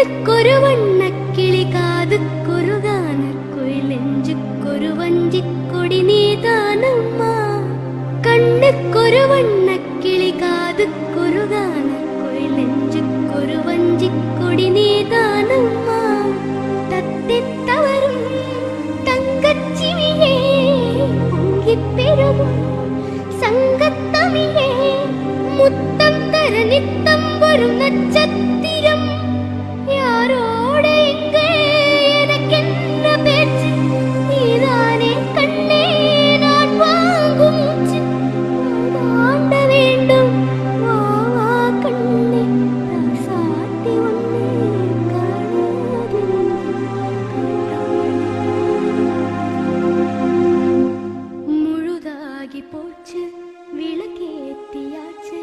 கண்ணுக்கொரு வண்ணக்கிளி காதுக்கொரு கானுக்குள் நெஞ்சுக்கொரு வஞ்சிக்கொடி நீதானம்மா. கண்ணுக்கொரு வண்ணக்கிளி காதுக்கொரு கானுக்குள் நெஞ்சுக்கொரு வஞ்சிக்கொடி நீதானம்மா. தத்தித் தவறும் தங்கச்சிவியே பொங்கிப் பெருகும் சங்கத்தமிழே முத்தம் தர நித்தம் வரும் நட்சத்திரம் പൂച്ച് വിളക്കേത്തിയാച്ച്